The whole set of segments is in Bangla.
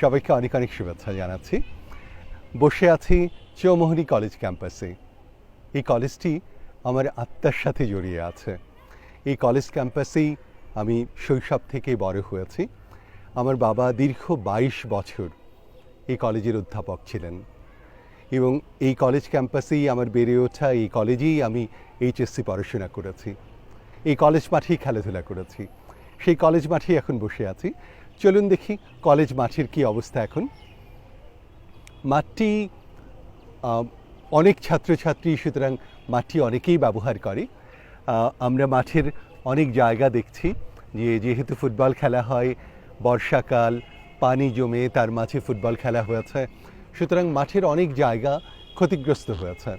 সবাইকে অনেক অনেক শুভেচ্ছা জানাচ্ছি। বসে আছি চৌমোহনী কলেজ ক্যাম্পাসে। এই কলেজটি আমার আত্মার সাথে জড়িয়ে আছে। এই কলেজ ক্যাম্পাসেই আমি শৈশব থেকে বড় হয়েছি। আমার বাবা দীর্ঘ বাইশ বছর এই কলেজের অধ্যাপক ছিলেন এবং এই কলেজ ক্যাম্পাসেই আমার বেড়ে ওঠা এই কলেজেই আমি এইচএসসি পড়াশোনা করেছি। এই কলেজ মাঠেই খেলাধুলা করেছি। সেই কলেজ মাঠেই এখন বসে আছি। চলুন দেখি কলেজ মাঠের কি অবস্থা এখন। মাঠটি অনেক ছাত্রছাত্রী, সুতরাং মাঠটি অনেকেই ব্যবহার করে। আমরা মাঠের অনেক জায়গা দেখছি, যে যেহেতু ফুটবল খেলা হয়, বর্ষাকাল, পানি জমে তার মাঝে ফুটবল খেলা হয়েছে, সুতরাং মাঠের অনেক জায়গা ক্ষতিগ্রস্ত হয়েছে।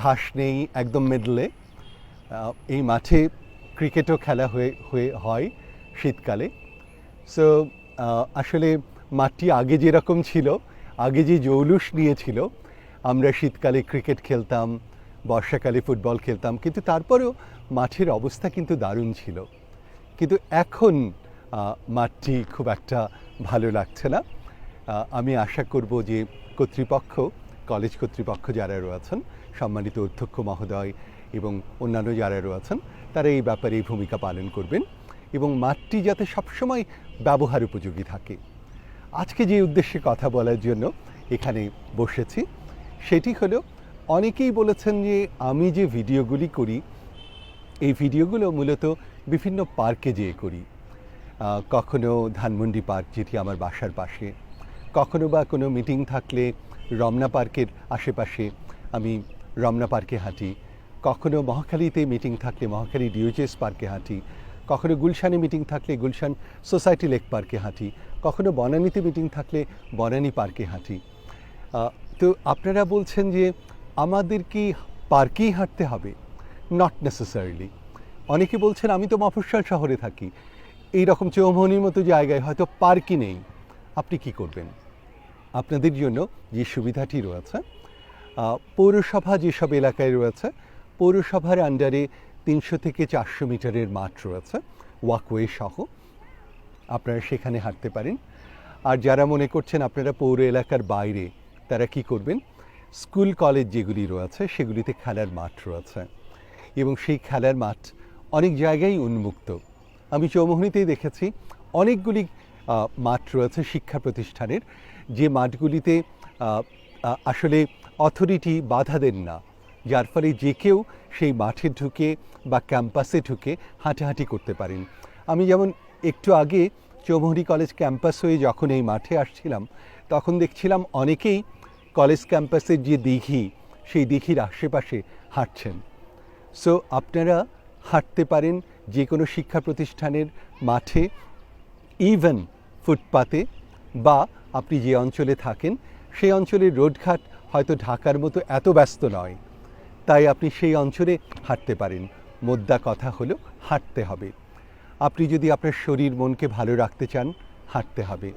ঘাস নেই একদম মিডলে এই মাঠে ক্রিকেটও খেলা হয়ে হয়ে হয় শীতকালে। সো আসলে মাঠটি আগে যেরকম ছিল, আগে যে জৌলুস নিয়েছিল, আমরা শীতকালে ক্রিকেট খেলতাম, বর্ষাকালে ফুটবল খেলতাম, কিন্তু তারপরেও মাঠের অবস্থা কিন্তু দারুণ ছিল। কিন্তু এখন মাঠটি খুব একটা ভালো লাগছে না। আমি আশা করব যে কর্তৃপক্ষ, কলেজ কর্তৃপক্ষ যারা রয়েছেন, সম্মানিত অধ্যক্ষ মহোদয় এবং অন্যান্য যারা রয়েছেন, তারা এই ব্যাপারে ভূমিকা পালন করবেন এবং মাঠটি যাতে সবসময় ব্যবহার উপযোগী থাকে। আজকে যে উদ্দেশ্যে কথা বলার জন্য এখানে বসেছি, সেটি হলো অনেকেই বলেছেন যে আমি যে ভিডিওগুলি করি, এই ভিডিওগুলো মূলত বিভিন্ন পার্কে যেয়ে করি। কখনো ধানমন্ডি পার্ক যেটি আমার বাসার পাশে, কখনো বা কোনো মিটিং থাকলে রমনা পার্কের আশেপাশে আমি রমনা পার্কে হাঁটি, কখনো মহাখালীতে মিটিং থাকলে মহাখালী ডিওজেস পার্কে হাঁটি কখনো গুলশানে মিটিং থাকলে গুলশান সোসাইটি লেক পার্কে হাঁটি, কখনো বনানীতে মিটিং থাকলে বনানী পার্কে হাঁটি। তো আপনারা বলছেন যে আমাদের কি পার্কেই হাঁটতে হবে? নট নেসেসারিলি অনেকে বলছেন, আমি তো মফস্বল শহরে থাকি। এই রকম চৌমনির মতো জায়গায় হয়তো পার্কই নেই। আপনি কি করবেন? আপনাদের জন্য যে সুবিধাটি রয়েছে পৌরসভা যেসব এলাকায় রয়েছে, পৌরসভার আন্ডারে তিনশো থেকে চারশো মিটারের মাঠ রয়েছে, ওয়াকওয়ে সহ। আপনারা সেখানে হাঁটতে পারেন। আর যারা মনে করছেন আপনারা পৌর এলাকার বাইরে, তারা কি করবেন? স্কুল, কলেজ যেগুলি রয়েছে, সেগুলিতে খেলার মাঠ রয়েছে। এবং সেই খেলার মাঠ অনেক জায়গায় উন্মুক্ত। আমি চৌমোহনীতেই দেখেছি, অনেকগুলি মাঠ রয়েছে শিক্ষা প্রতিষ্ঠানের। যে মাঠগুলিতে আসলে অথরিটি বাধা দেন না। যার ফলে যে কেউ সেই মাঠে ঢুকে বা ক্যাম্পাসে ঢুকে হাঁটাহাঁটি করতে পারেন। আমি যেমন একটু আগে চৌমুহনী কলেজ ক্যাম্পাস হয়ে যখন এই মাঠে আসছিলাম, তখন দেখছিলাম অনেকেই কলেজ ক্যাম্পাসের যে দিঘি, সেই দিঘির আশেপাশে হাঁটছেন। সো আপনারা হাঁটতে পারেন যে কোনো শিক্ষা প্রতিষ্ঠানের মাঠে ইভেন ফুটপাতে বা আপনি যে অঞ্চলে থাকেন, সেই অঞ্চলের রোডঘাট হয়তো ঢাকার মতো এত ব্যস্ত নয়। তাই আপনি সেই অঞ্চলে হাঁটতে পারেন। মোদ্দা কথা হলো হাঁটতে হবে। আপনি যদি আপনার শরীর মনকে ভালো রাখতে চান, হাঁটতে হবে।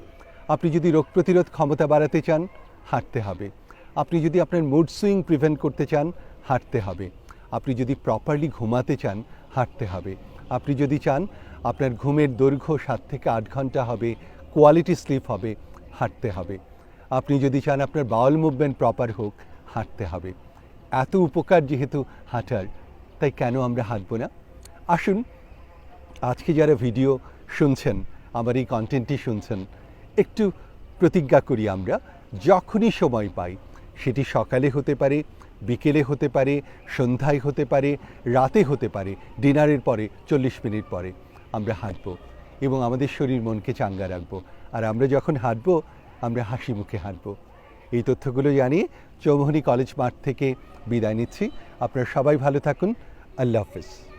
আপনি যদি রোগ প্রতিরোধ ক্ষমতা বাড়াতে চান, হাঁটতে হবে। আপনি যদি আপনার মুড সুইং প্রিভেন্ট করতে চান, হাঁটতে হবে। আপনি যদি প্রপারলি ঘুমাতে চান, হাঁটতে হবে। আপনি যদি চান আপনার ঘুমের দৈর্ঘ্য সাত থেকে আট ঘণ্টা হবে কোয়ালিটি স্লিপ হবে, হাঁটতে হবে। আপনি যদি চান আপনার বাউল মুভমেন্ট প্রপার হোক, হাঁটতে হবে। এত উপকার যেহেতু হাঁটার, তাই কেন আমরা হাঁটবো না? আসুন, আজকে যারা ভিডিও শুনছেন আমার এই কন্টেন্টটি শুনছেন, একটু প্রতিজ্ঞা করি আমরা, যখনই সময় পাই, সেটি সকালে হতে পারে, বিকেলে হতে পারে, সন্ধ্যায় হতে পারে, রাতে হতে পারে, ডিনারের পরে, চল্লিশ মিনিট পরে আমরা হাঁটবো এবং আমাদের শরীর মনকে চাঙ্গা রাখব। আর আমরা যখন হাঁটবো, আমরা হাসি মুখে হাঁটবো। এই তথ্যগুলো জানিয়ে চৌমোহনী কলেজ মাঠ থেকে বিদায় নিচ্ছি। আপনারা সবাই ভালো থাকুন। আল্লাহ হাফিজ।